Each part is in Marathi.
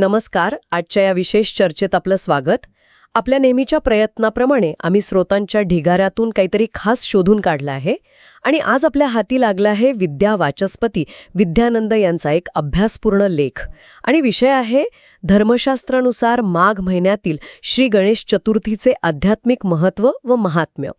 नमस्कार आजच्या या विशेष चर्चेत आपलं स्वागत. आपल्या नेहमीच्या प्रयत्नाप्रमाणे आम्ही श्रोतांच्या ढिगाऱ्यातून काहीतरी खास शोधून काढलं आहे आणि आज आपल्या हाती लागला आहे विद्या वाचस्पती विद्यानंद यांचा एक अभ्यासपूर्ण लेख. आणि विषय आहे धर्मशास्त्रानुसार माघ महिन्यातील श्री गणेश चतुर्थीचे आध्यात्मिक महत्त्व व महात्म्य.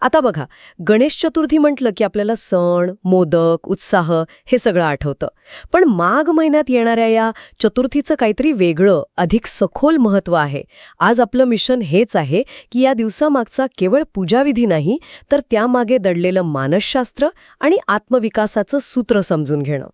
आता बघा गणेश चतुर्थी म्हटलं की आपल्याला सण मोदक उत्साह हे सगळं आठवतं. पण माघ महिन्यात येणाऱ्या या चतुर्थीचं काहीतरी वेगळं अधिक सखोल महत्त्व आहे. आज आपलं मिशन हेच आहे की या दिवसामागचा केवळ पूजाविधी नाही तर त्यामागे दडलेलं मानसशास्त्र आणि आत्मविकासाचं सूत्र समजून घेणं.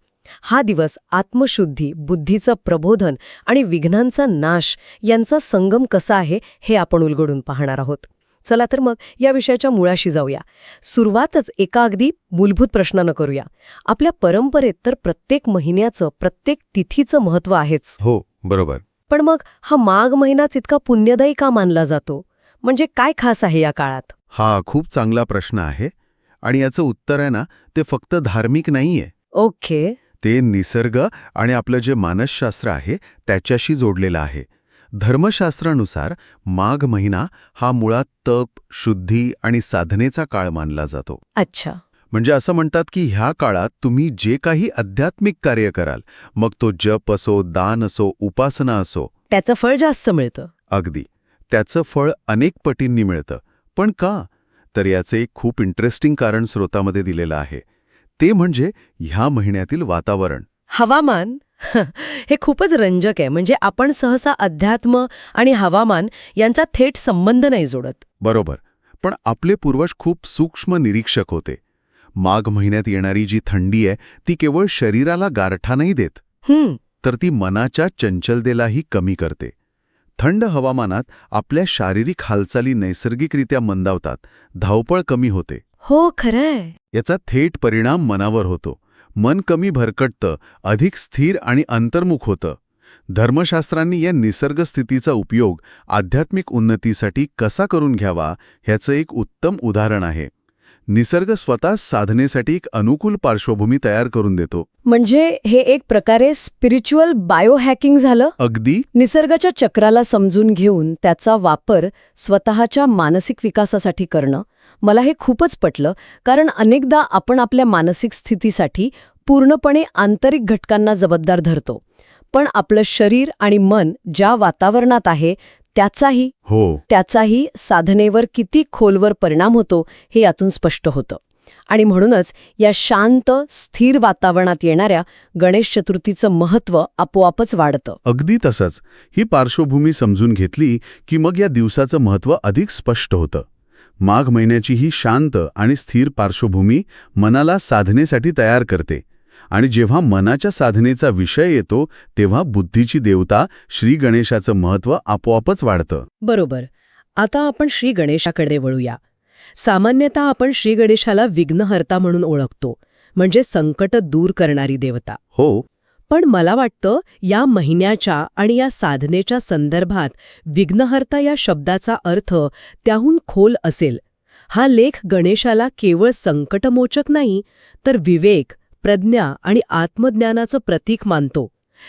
हा दिवस आत्मशुद्धी बुद्धीचं प्रबोधन आणि विघ्नांचा नाश यांचा संगम कसा आहे हे आपण उलगडून पाहणार आहोत. चला तर मग या विषयाच्या मुळाशी जाऊया. सुरुवातच एका अगदी मूलभूत प्रश्नानं करूया. आपल्या परंपरेत तर प्रत्येक महिन्याचं प्रत्येक तिथीचं महत्त्व आहेच. हो बरोबर. पण मग हा माघ महिनाच इतका पुण्यदायी का मानला जातो? म्हणजे काय खास आहे या काळात? हा खूप चांगला प्रश्न आहे. आणि याचं उत्तर आहे ना ते फक्त धार्मिक नाहीये. ओके. ते निसर्ग आणि आपलं जे मानसशास्त्र आहे त्याच्याशी जोडलेलं आहे. धर्मशास्त्रानुसार माघ महिना हा मुळात तप शुद्धी आणि साधनेचा काळ मानला जातो. अच्छा. म्हणजे असं म्हणतात की ह्या काळात तुम्ही जे काही आध्यात्मिक कार्य कराल मग तो जप असो दान असो उपासना असो. त्याचं फळ जास्त मिळतं. अगदी. त्याचं फळ अनेक पटींनी मिळतं. पण का? तर याचे एक खूप इंटरेस्टिंग कारण स्रोतामध्ये दिलेलं आहे. ते म्हणजे ह्या महिन्यातील वातावरण. हवामान हे खूपच रंजक आहे. म्हणजे आपण सहसा अध्यात्म आणि हवामान यांचा थेट संबंध नाही जोडत. बरोबर. पण आपले पूर्वज खूप सूक्ष्म निरीक्षक होते. माघ महिन्यात येणारी जी थंडी आहे ती केवळ शरीराला गारठा नाही देत. हम्म. तर ती मनाच्या चंचलतेलाही कमी करते. थंड हवामानात आपल्या शारीरिक हालचाली नैसर्गिकरित्या मंदावतात. धावपळ कमी होते. हो खरंय. याचा थेट परिणाम मनावर होतो. मन कमी भरकटतं अधिक स्थिर आणि अंतर्मुख होतं. धर्मशास्त्रांनी या निसर्ग स्थितीचा उपयोग आध्यात्मिक उन्नतीसाठी कसा करून घ्यावा ह्याचं एक उत्तम उदाहरण आहे. निसर्ग स्वतः साधनेसाठी एक अनुकूल पार्श्वभूमी तयार करून देतो. म्हणजे हे एक प्रकारे स्पिरिच्युअल बायोहॅकिंग झालं? अगदी. निसर्गाच्या चक्राला समजून घेऊन त्याचा वापर स्वतःच्या मानसिक विकासासाठी करणं मला हे खूपच पटलं कारण अनेकदा आपण आपल्या मानसिक स्थितीसाठी पूर्णपणे आंतरिक घटकांना जबाबदार धरतो. पण आपलं शरीर आणि मन ज्या वातावरणात आहे त्याचाही हो. त्याचाही साधनेवर किती खोलवर परिणाम होतो हे यातून स्पष्ट होतं. आणि म्हणूनच या शांत स्थिर वातावरणात येणाऱ्या गणेश चतुर्थीचं महत्त्व आपोआपच वाढतं. अगदी तसंच. ही पार्श्वभूमी समजून घेतली की मग या दिवसाचं महत्त्व अधिक स्पष्ट होतं. माघ महिन्याची ही शांत आणि स्थिर पार्श्वभूमी मनाला साधनेसाठी तयार करते. आणि जेव्हा मनाच्या साधनेचा विषय येतो तेव्हा बुद्धीची देवता श्री गणेशाचं महत्त्व आपोआपच वाढतं. बरोबर. आता आपण श्री गणेशाकडे वळूया. सामान्यतः आपण श्री गणेशाला विघ्नहर्ता म्हणून ओळखतो म्हणजे संकट दूर करणारी देवता. हो. पण मला वाटतं या महिन्याच्या आणि या साधनेच्या संदर्भात विघ्नहर्ता या शब्दाचा अर्थ त्याहून खोल असेल. हा लेख गणेशाला केवळ संकटमोचक नाही तर विवेक प्रज्ञा आणि आत्मज्ञानाचं प्रतीक मानतो.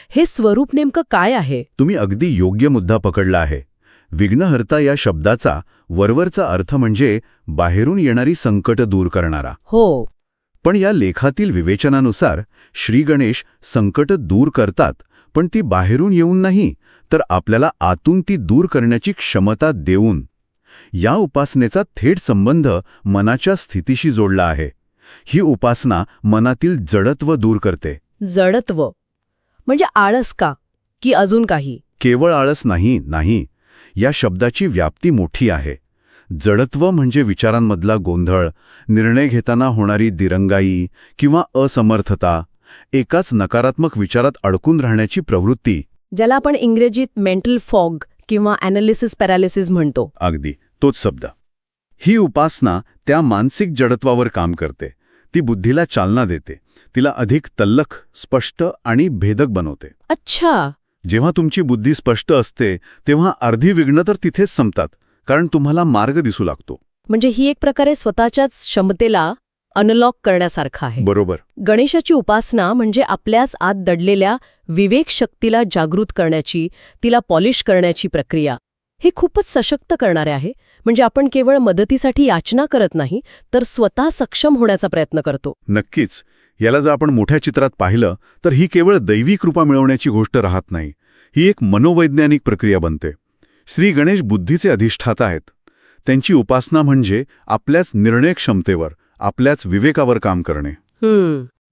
हे स्वरूप नेमकं काय आहे? तुम्ही अगदी योग्य मुद्दा पकडला आहे. विघ्नहर्ता या शब्दाचा वरवरचा अर्थ म्हणजे बाहेरून येणारी संकट दूर करणारा. हो. पण या लेखातील विवेचनानुसार श्री गणेश संकट दूर करतात पण ती बाहेरून येऊन नाही तर आपल्याला आतून ती दूर करण्याची क्षमता देऊन. या उपासनेचा थेट संबंध मनाच्या स्थितीशी जोडला आहे. ही उपासना मनातील जडत्व दूर करते. जडत्व. म्हणजे आळस का? की अजून काही? केवळ आळस नाही नाही. या शब्दाची व्याप्ती मोठी आहे. जडत्व म्हणजे विचारांमधला गोंधळ निर्णय घेताना होणारी दिरंगाई किंवा असमर्थता एकाच नकारात्मक विचारात अडकून राहण्याची प्रवृत्ती. ज्याला आपण इंग्रजीत मेंटल फॉग किंवा अॅनालिसिस पॅरालिसिस म्हणतो. अगदी तोच शब्द. ही उपासना त्या मानसिक जडत्वावर काम करते. ती बुद्धीला चालना देते. तिला अधिक तल्लख स्पष्ट आणि भेदक बनवते. अच्छा. जेव्हा तुमची बुद्धी स्पष्ट असते तेव्हा अर्धी विघ्न तर तिथेच संपतात कारण तुम्हाला मार्ग दिसू लागतो. म्हणजे ही एक प्रकारे स्वतःच्याच क्षमतेला अनलॉक करण्यासारखं आहे. बरोबर. गणेशाची उपासना म्हणजे आपल्याच आत दडलेल्या विवेक शक्तीला जागृत करण्याची तिला पॉलिश करण्याची प्रक्रिया. हे खूपच सशक्त करणारे आहे. म्हणजे आपण केवळ मदतीसाठी याचना करत नाही तर स्वतः सक्षम होण्याचा प्रयत्न करतो. नक्कीच. याला जर आपण मोठ्या चित्रात पाहिलं तर ही केवळ दैवी कृपा मिळवण्याची गोष्ट राहत नाही. ही एक मनोवैज्ञानिक प्रक्रिया बनते. श्री गणेश बुद्धीचे अधिष्ठाता आहेत. त्यांची उपासना म्हणजे आपल्याच निर्णय क्षमतेवर आपल्याच विवेकावर काम करणे.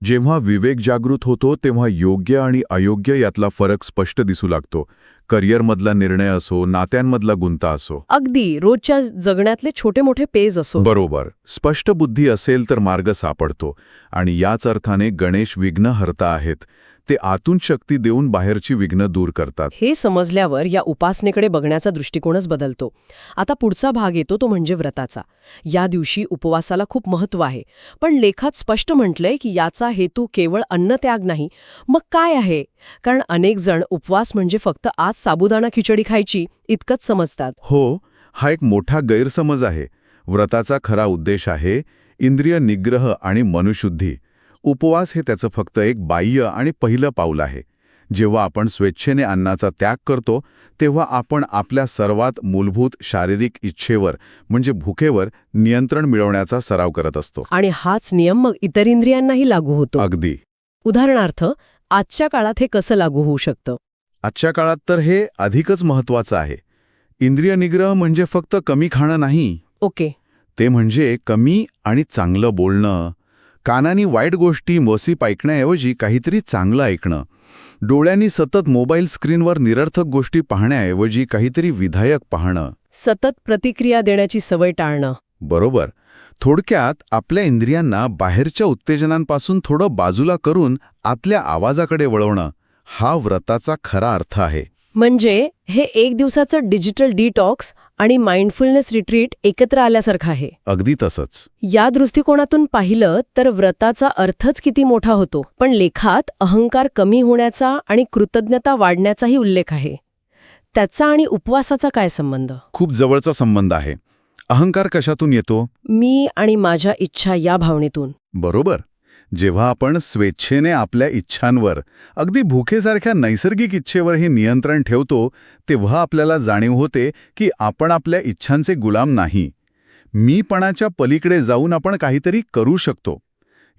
जेव्हा विवेक जागृत होतो तेव्हा योग्य आणि अयोग्य यातला फरक स्पष्ट दिसू लागतो. करिअरमधला निर्णय असो नात्यांमधला गुंता असो. अगदी रोजच्या जगण्यातले छोटे मोठे पेज असो. बरोबर. स्पष्ट बुद्धी असेल तर मार्ग सापडतो. आणि याच अर्थाने गणेश विघ्नहर्ता आहेत. ते आतून शक्ती देऊन बाहेरची विघ्न दूर करतात. हे समजल्यावर या उपासनेकडे बघण्याचा दृष्टिकोनच बदलतो. आता पुढचा भाग येतो तो म्हणजे व्रताचा. या दिवशी उपवासाला खूप महत्त्व आहे. पण लेखात स्पष्ट म्हटलंय की याचा हेतू केवळ अन्नत्याग नाही मग काय आहे? कारण अनेक जण उपवास म्हणजे फक्त आज साबुदाणा खिचडी खायची इतकंच समजतात. हो हा एक मोठा गैरसमज आहे. व्रताचा खरा उद्देश आहे इंद्रिय निग्रह आणि मनुशुद्धी. उपवास हे त्याचं फक्त एक बाह्य आणि पहिलं पाऊल आहे. जेव्हा आपण स्वेच्छेने अन्नाचा त्याग करतो तेव्हा आपण आपल्या सर्वात मूलभूत शारीरिक इच्छेवर म्हणजे भुकेवर नियंत्रण मिळवण्याचा सराव करत असतो. आणि हाच नियम मग इतर इंद्रियांनाही लागू होतो. अगदी. उदाहरणार्थ आजच्या काळात हे कसं लागू होऊ शकतं? आजच्या काळात तर हे अधिकच महत्वाचं आहे. इंद्रिय निग्रह म्हणजे फक्त कमी खाणं नाही. ओके. ते म्हणजे कमी आणि चांगलं बोलणं कानानी वाईट गोष्टी मोसीप ऐकण्याऐवजी काहीतरी चांगलं ऐकणं. डोळ्यांनी सतत मोबाईल स्क्रीनवर निरर्थक गोष्टी पाहण्याऐवजी काहीतरी विधायक पाहणं. सतत प्रतिक्रिया देण्याची सवय टाळणं. बरोबर. थोडक्यात आपल्या इंद्रियांना बाहेरच्या उत्तेजनांपासून थोडं बाजूला करून आतल्या आवाजाकडे वळवणं हा व्रताचा खरा अर्थ आहे. म्हणजे हे एक दिवसाचं डिजिटल डिटॉक्स आणि माइंडफुलनेस रिट्रीट एकत्र आल्यासारखं आहे. अगदी तसंच. या दृष्टिकोनातून पाहिलं तर व्रताचा अर्थच किती मोठा होतो पण लेखात अहंकार कमी होण्याचा आणि कृतज्ञता वाढण्याचाही उल्लेख आहे. त्याचा आणि उपवासाचा काय संबंध? खूप जवळचा संबंध आहे. अहंकार कशातून येतो? मी आणि माझ्या इच्छा या भावनेतून. बरोबर. जेव्हा आपण स्वेच्छेने आपल्या इच्छांवर अगदी भूकेसारख्या नैसर्गिक इच्छेवरही नियंत्रण ठेवतो तेव्हा आपल्याला जाणीव होते की आपण आपल्या इच्छांचे गुलाम नाही. मीपणाच्या पलीकडे जाऊन आपण काहीतरी करू शकतो.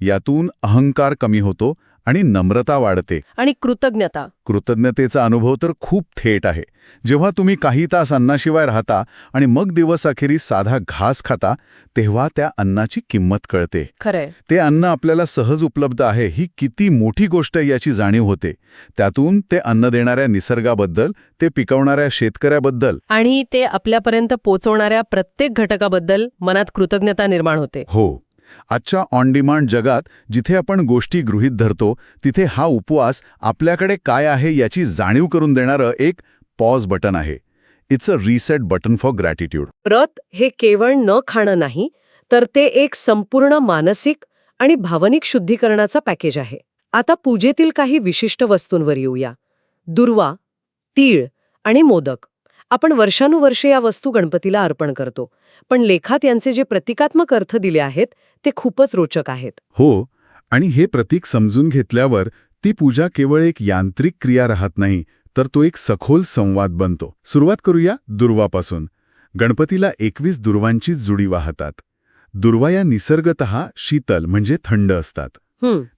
यातून अहंकार कमी होतो आणि नम्रता वाढते. आणि कृतज्ञता. कृतज्ञतेचा अनुभव तर खूप थेट आहे. जेव्हा तुम्ही काही तास अन्नाशिवाय राहता आणि मग दिवस अखेरीस साधा घास खाता तेव्हा त्या अन्नाची किंमत कळते. खरंय. ते अन्न आपल्याला सहज उपलब्ध आहे ही किती मोठी गोष्ट याची जाणीव होते. त्यातून ते अन्न देणाऱ्या निसर्गाबद्दल ते पिकवणाऱ्या शेतकऱ्याबद्दल. आणि ते आपल्यापर्यंत पोचवणाऱ्या प्रत्येक घटकाबद्दल मनात कृतज्ञता निर्माण होते. हो. आजच्या ऑन डिमांड जगात जिथे आपण गोष्टी गृहीत धरतो तिथे हा उपवास आपल्याकडे काय आहे याची जाणीव करून देणारं एक पॉज बटन आहे. It's a reset button for gratitude व्रत हे केवळ न खाणं नाही तर ते एक संपूर्ण मानसिक आणि भावनिक शुद्धीकरणाचा पॅकेज आहे. आता पूजेतील काही विशिष्ट वस्तूंवर येऊया. दुर्वा तीळ आणि मोदक. आपण वर्षानुवर्षे या वस्तू गणपतीला अर्पण करतो. पण लेखात यांचे जे प्रतिकात्मक अर्थ दिले आहेत ते खूपच रोचक आहेत. हो आणि हे प्रतीक समजून घेतल्यावर ती पूजा केवळ एक यांत्रिक क्रिया राहत नाही तर तो एक सखोल संवाद बनतो. सुरुवात करूया दुर्वापासून. गणपतीला एकवीस दुर्वांचीच जुडी वाहतात. दुर्वा या निसर्गत शीतल म्हणजे थंड असतात.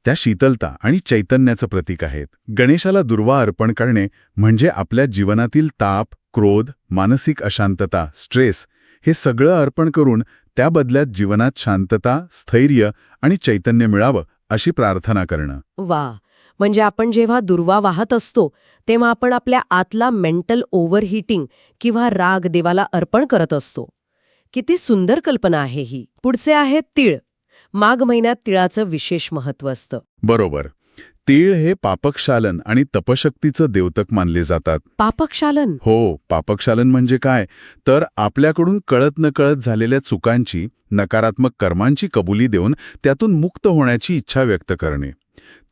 त्या शीतलता आणि चैतन्याचं प्रतीक आहेत. गणेशाला दुर्वा अर्पण करणे म्हणजे आपल्या जीवनातील ताप क्रोध मानसिक अशांतता स्ट्रेस हे सगळं अर्पण करून त्या बदल्यात जीवनात शांतता स्थैर्य आणि चैतन्य मिळावं अशी प्रार्थना करणं. वा! म्हणजे आपण जेव्हा दुर्वा वाहत असतो तेव्हा आपण आपल्या आतला मेंटल ओव्हरहीटिंग किंवा राग देवाला अर्पण करत असतो. किती सुंदर कल्पना आहे ही. पुढचे आहे तीळ. माघ महिन्यात तिळाचं विशेष महत्त्व असतं. बरोबर. तीळ हे पापकशालन आणि तपशक्तीचं देवतक मानले जातात. पापक्षालन? हो पापकशालन म्हणजे काय? तर आपल्याकडून कळत नकळत झालेल्या चुकांची नकारात्मक कर्मांची कबुली देऊन त्यातून मुक्त होण्याची इच्छा व्यक्त करणे.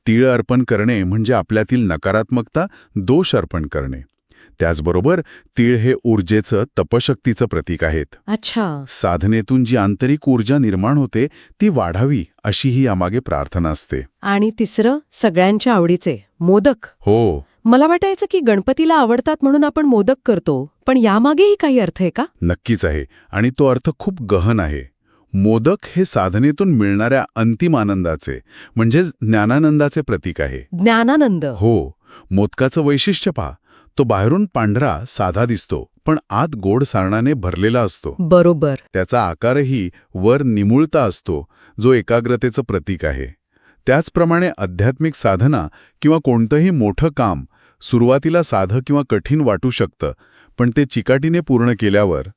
तीळ अर्पण करणे म्हणजे आपल्यातील नकारात्मकता दोष अर्पण करणे. त्याचबरोबर तीळ हे ऊर्जेचं तपशक्तीचं प्रतीक आहेत. अच्छा. साधनेतून जी आंतरिक ऊर्जा निर्माण होते ती वाढावी अशी ही यामागे प्रार्थना असते. आणि तिसरं सगळ्यांच्या आवडीचे मोदक. हो. मला वाटायचं की गणपतीला आवडतात म्हणून आपण मोदक करतो पण यामागेही काही अर्थ आहे का? नक्कीच आहे आणि तो अर्थ खूप गहन आहे. मोदक हे साधनेतून मिळणाऱ्या अंतिम आनंदाचे म्हणजेच ज्ञानानंदाचे प्रतीक आहे. ज्ञानानंद. हो. मोदकाचं वैशिष्ट्य पहा. तो बाहेरून पांढरा साधा दिसतो पण आत गोड सारणाने भरलेला असतो. बरोबर. त्याचा आकारही वर निमुळता असतो जो एकाग्रतेचं प्रतीक आहे. त्याचप्रमाणे आध्यात्मिक साधना किंवा कोणतंही मोठं काम सुरुवातीला साधं किंवा कठीण वाटू शकतं पण ते चिकाटीने पूर्ण केल्यावर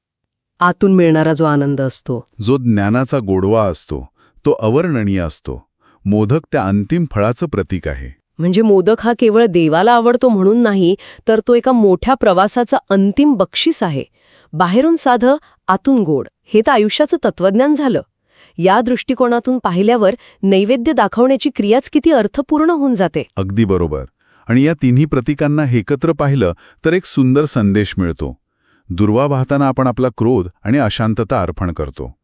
आतून मिळणारा जो आनंद असतो. जो ज्ञानाचा गोडवा असतो तो अवर्णनीय असतो. मोदक त्या अंतिम फळाचं प्रतीक आहे. म्हणजे मोदक हा केवळ देवाला आवडतो म्हणून नाही तर तो एका मोठ्या प्रवासाचा अंतिम बक्षीस आहे. बाहेरून साधं आतून गोड. हे तर आयुष्याचं तत्वज्ञान झालं. या दृष्टिकोनातून पाहिल्यावर नैवेद्य दाखवण्याची क्रियाच किती अर्थपूर्ण होऊन जाते. अगदी बरोबर. आणि या तिन्ही प्रतीकांना एकत्र पाहिलं तर एक सुंदर संदेश मिळतो. दुर्वा वाहताना आपण आपला क्रोध आणि अशांतता अर्पण करतो.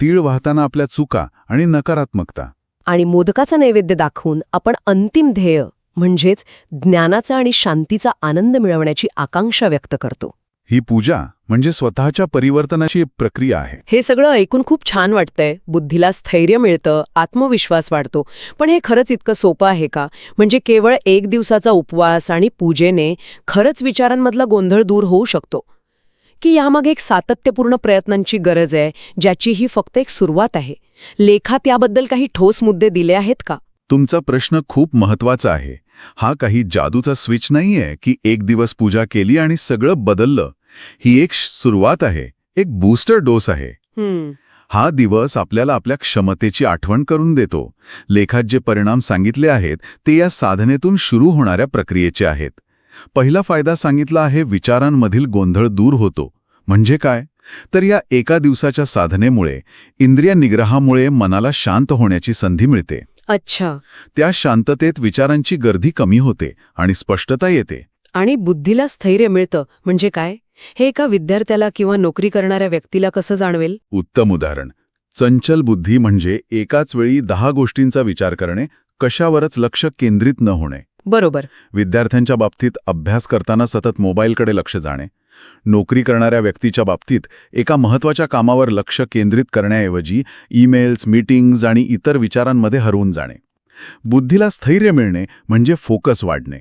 तीळ वाहताना आपल्या चुका आणि नकारात्मकता. आणि मोदकाचा नैवेद्य दाखवून आपण अंतिम ध्येय म्हणजेच ज्ञानाचा आणि शांतीचा आनंद मिळवण्याची आकांक्षा व्यक्त करतो. ही पूजा म्हणजे स्वतःच्या परिवर्तनाची एक प्रक्रिया आहे. हे सगळं ऐकून खूप छान वाटतंय. बुद्धीला स्थैर्य मिळतं आत्मविश्वास वाढतो. पण हे खरंच इतकं सोपं आहे का? म्हणजे केवळ एक दिवसाचा उपवास आणि पूजेने खरंच विचारांमधला गोंधळ दूर होऊ शकतो. की यामागे एक सातत्यपूर्ण प्रयत्नांची गरज आहे ज्याची ही फक्त एक सुरुवात आहे. लेखात याबद्दल काही ठोस मुद्दे दिले आहेत का? तुमचा प्रश्न खूप महत्त्वाचा आहे. हा काही जादूचा स्विच नाहीये की एक दिवस पूजा केली आणि सगळं बदललं. ही एक सुरुवात आहे. एक बूस्टर डोस आहे. हा दिवस आपल्याला आपल्या क्षमतेची आठवण करून देतो. लेखात जे परिणाम सांगितले आहेत ते या साधनेतून सुरू होणाऱ्या प्रक्रियेचे आहेत. पहिला फायदा सांगितला आहे विचारांमधील गोंधळ दूर होतो. म्हणजे काय? तर या एका दिवसाच्या साधनेमुळे इंद्रिय निग्रहामुळे मनाला शांत होण्याची संधी मिळते. अच्छा. त्या शांततेत विचारांची गर्दी कमी होते आणि स्पष्टता येते. आणि बुद्धीला स्थैर्य मिळतं. म्हणजे काय? हे एका विद्यार्थ्याला किंवा नोकरी करणाऱ्या व्यक्तीला कसं जाणवेल? उत्तम उदाहरण. चंचल बुद्धी म्हणजे एकाच वेळी दहा गोष्टींचा विचार करणे कशावरच लक्ष केंद्रित न होणे. बरोबर. विद्यार्थ्यांच्या बाबतीत अभ्यास करताना सतत मोबाईलकडे लक्ष जाणे नोकरी करणाऱ्या व्यक्तीच्या बाबतीत एका महत्त्वाच्या कामावर लक्ष केंद्रित करण्याऐवजी ईमेल्स मीटिंग्ज आणि इतर विचारांमध्ये हरवून जाणे. बुद्धीला स्थैर्य मिळणे म्हणजे फोकस वाढणे.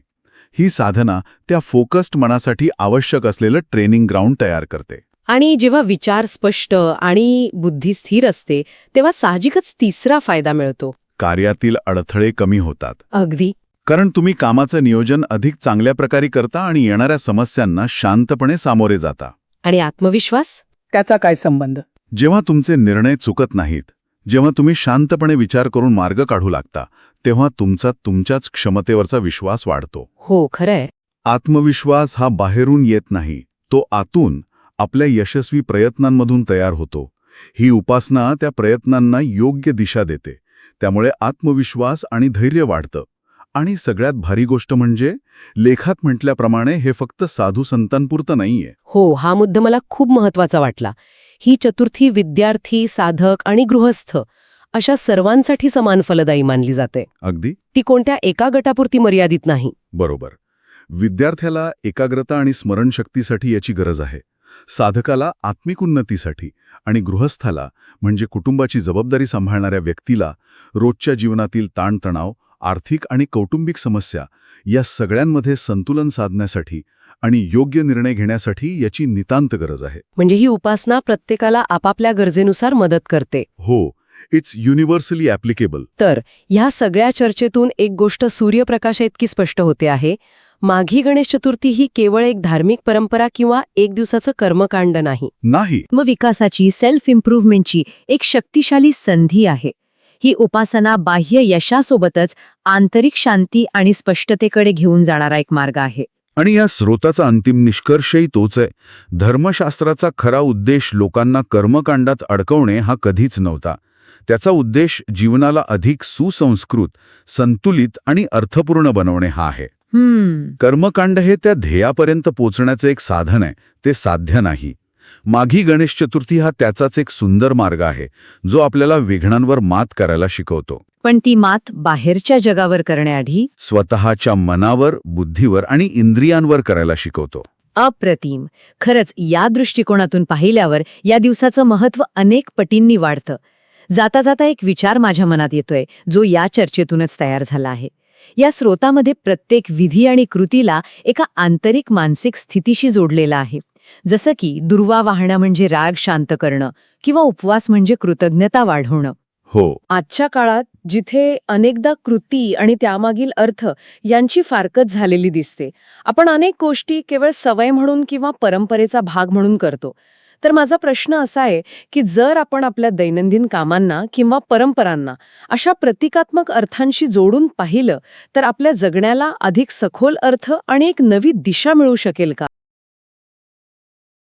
ही साधना त्या फोकस्ड मनासाठी आवश्यक असलेलं ट्रेनिंग ग्राउंड तयार करते. आणि जेव्हा विचार स्पष्ट आणि बुद्धी स्थिर असते तेव्हा साहजिकच तिसरा फायदा मिळतो. कार्यातील अडथळे कमी होतात. अगदी. कारण तुम्ही कामाचं नियोजन अधिक चांगल्या प्रकारे करता आणि येणाऱ्या समस्यांना शांतपणे सामोरे जाता. आणि आत्मविश्वास? त्याचा काय संबंध? जेव्हा तुमचे निर्णय चुकत नाहीत जेव्हा तुम्ही शांतपणे विचार करून मार्ग काढू लागता तेव्हा तुमचा तुमच्याच क्षमतेवरचा विश्वास वाढतो. हो खरंय. आत्मविश्वास हा बाहेरून येत नाही तो आतून आपल्या यशस्वी प्रयत्नांमधून तयार होतो. ही उपासना त्या प्रयत्नांना योग्य दिशा देते त्यामुळे आत्मविश्वास आणि धैर्य वाढतं. आणि सगळ्यात भारी गोष्ट म्हणजे लेखात म्हटल्याप्रमाणे हे फक्त साधू संतांपुरतं नाहीये. हो हा मुद्दा मला खूप महत्त्वाचा वाटला. ही चतुर्थी विद्यार्थी साधक आणि गृहस्थ अशा सर्वांसाठी समान फलदायी मानली जाते. अगदी? ती कोणत्या एका गटापुरती मर्यादित नाही. बरोबर. विद्यार्थ्याला एकाग्रता आणि स्मरणशक्तीसाठी याची गरज आहे. साधकाला आत्मिक उन्नतीसाठी आणि गृहस्थाला म्हणजे कुटुंबाची जबाबदारी सांभाळणाऱ्या व्यक्तीला रोजच्या जीवनातील ताणतणाव आर्थिक आणि कौटुंबिक समस्या या सगळ्यांमध्ये संतुलन साधण्यासाठी आणि योग्य निर्णय घेण्यासाठी याची नितांत गरज आहे. म्हणजे ही उपासना प्रत्येकाला आपापल्या गरजेनुसार मदत करते. हो इट्स युनिव्हर्सली ॲप्लिकेबल तर ह्या सगळ्या चर्चेतून एक गोष्ट सूर्यप्रकाशा इतकी स्पष्ट होते आहे माघी गणेश चतुर्थी ही केवळ एक धार्मिक परंपरा किंवा एक दिवसाचं कर्मकांड नाही. नाही. आत्मविकासाची सेल्फ इम्प्रूव्हमेंटची एक शक्तिशाली संधी आहे. ही उपासना बाह्य यशासोबतच आंतरिक शांती आणि स्पष्टतेकडे घेऊन जाणारा एक मार्ग आहे. आणि या स्रोताचा अंतिम निष्कर्षही तोच आहे. धर्मशास्त्राचा खरा उद्देश लोकांना कर्मकांडात अडकवणे हा कधीच नव्हता. त्याचा उद्देश जीवनाला अधिक सुसंस्कृत संतुलित आणि अर्थपूर्ण बनवणे हा आहे. कर्मकांड हे त्या ध्येयापर्यंत पोचण्याचं एक साधन आहे. ते साध्य नाही. माघी गणेश चतुर्थी हा त्याचाच एक सुंदर मार्ग आहे जो आपल्याला विघ्नांवर मात करायला शिकवतो. पण ती मात बाहेरच्या जगावर करण्याआधी स्वतःच्या मनावर बुद्धीवर आणि इंद्रियांवर करायला शिकवतो. अप्रतिम. खरंच या दृष्टिकोनातून पाहिल्यावर या दिवसाचं महत्त्व अनेक पटींनी वाढतं. जाता जाता एक विचार माझ्या मनात येतोय जो या चर्चेतूनच तयार झाला आहे. या स्रोतामध्ये प्रत्येक विधी आणि कृतीला एका आंतरिक मानसिक स्थितीशी जोडलेला आहे. जसं की दुर्वा वाहणं म्हणजे राग शांत करणं किंवा उपवास म्हणजे कृतज्ञता वाढवणं. हो. आजच्या काळात जिथे अनेकदा कृती आणि त्यामागील अर्थ यांची फारकत झालेली दिसते आपण अनेक गोष्टी केवळ सवय म्हणून किंवा परंपरेचा भाग म्हणून करतो. तर माझा प्रश्न असा आहे की जर आपण आपल्या दैनंदिन कामांना किंवा परंपरांना अशा प्रतिकात्मक अर्थांशी जोडून पाहिलं तर आपल्या जगण्याला अधिक सखोल अर्थ आणि एक नवी दिशा मिळू शकेल का?